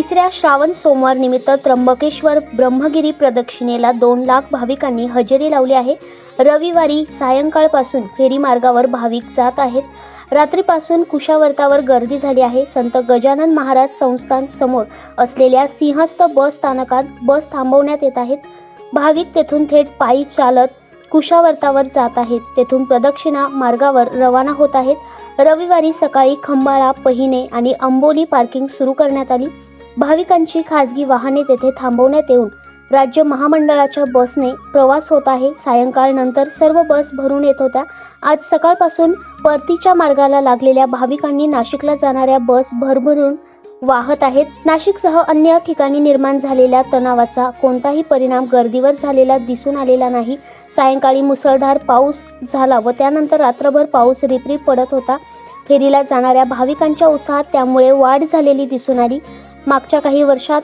तिसऱ्या श्रावण सोमवार निमित्त त्र्यंबकेश्वर ब्रह्मगिरी प्रदक्षिणेला दोन लाख भाविकांनी हजेरी लावली आहे. रविवारी सायंकाळपासून फेरी मार्गावर भाविक जात आहेत. रात्रीपासून कुशावर्तावर गर्दी झाली आहे. संत गजानन महाराज संस्थान समोर असलेल्या सिंहस्थ बस स्थानकात बस थांबवण्यात येत आहेत. भाविक तेथून थेट पायी चालत कुशावर्तावर जात आहेत. तेथून प्रदक्षिणा मार्गावर रवाना होत आहेत. रविवारी सकाळी खंबाळा पहिने आणि अंबोली पार्किंग सुरू करण्यात आली. भाविकांची खाजगी वाहने तेथे थांबवण्यात येऊन राज्य महामंडळाच्या बसने प्रवास होत आहे. सायंकाळ नंतर सर्व बस भरून येत होत्या. आज सकाळपासून परतीच्या मार्गाला लागलेल्या भाविकांनी नाशिकला जाणाऱ्या बस भरभरून वाहत आहेत. नाशिकसह अन्य ठिकाणी निर्माण झालेल्या तणावाचा कोणताही परिणाम गर्दीवर झालेला दिसून आलेला नाही. सायंकाळी मुसळधार पाऊस झाला व त्यानंतर रात्रभर पाऊस रिपरिप पडत होता. फेरीला जाणाऱ्या भाविकांच्या उत्साहात त्यामुळे वाढ झालेली दिसून आली. मागच्या काही वर्षात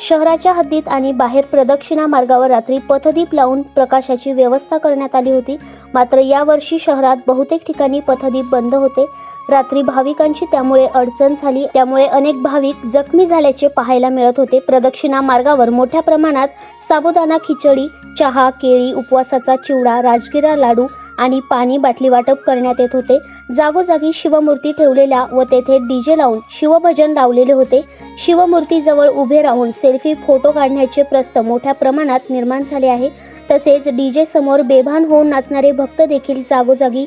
शहराच्या हद्दीत आणि बाहेर प्रदक्षिणा मार्गावर रात्री पथदीप लावून प्रकाशाची व्यवस्था करण्यात आली होती. मात्र यावर्षी शहरात बहुतेक ठिकाणी पथदीप बंद होते. रात्री भाविकांची त्यामुळे अडचण झाली. त्यामुळे अनेक भाविक जखमी झाल्याचे पाहायला मिळत होते. प्रदक्षिणा मार्गावर मोठ्या प्रमाणात साबुदाणा खिचडी चहा केळी उपवासाचा चिवडा राजगिरा लाडू आणि पाणी बाटली वाटप करण्यात येत होते. जागोजागी शिवमूर्ती ठेवलेल्या व तेथे डीजे लावून शिवभजन लावलेले होते. शिवमूर्तीजवळ उभे राहून सेल्फी फोटो काढण्याचे प्रस्त मोठ्या प्रमाणात निर्माण झाले आहे. तसेच डीजे समोर बेभान होऊन नाचणारे भक्त देखील जागोजागी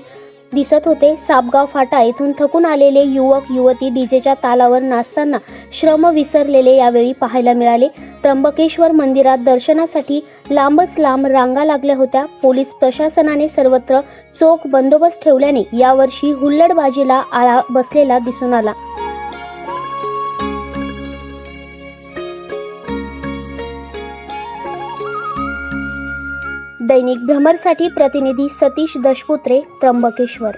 दिसत होते. सापगाव फाटा येथून थकून आलेले युवक युवती डीजेच्या तालावर नाचताना श्रम विसरलेले यावेळी पाहायला मिळाले. त्र्यंबकेश्वर मंदिरात दर्शनासाठी लांबच लांब रांगा लागल्या होत्या. पोलीस प्रशासनाने सर्वत्र चोख बंदोबस्त ठेवल्याने यावर्षी हुल्लडबाजीला आळा बसलेला दिसून आला. दैनिक भ्रमरसाठी प्रतिनिधी सतीश दशपुत्रे त्र्यंबकेश्वर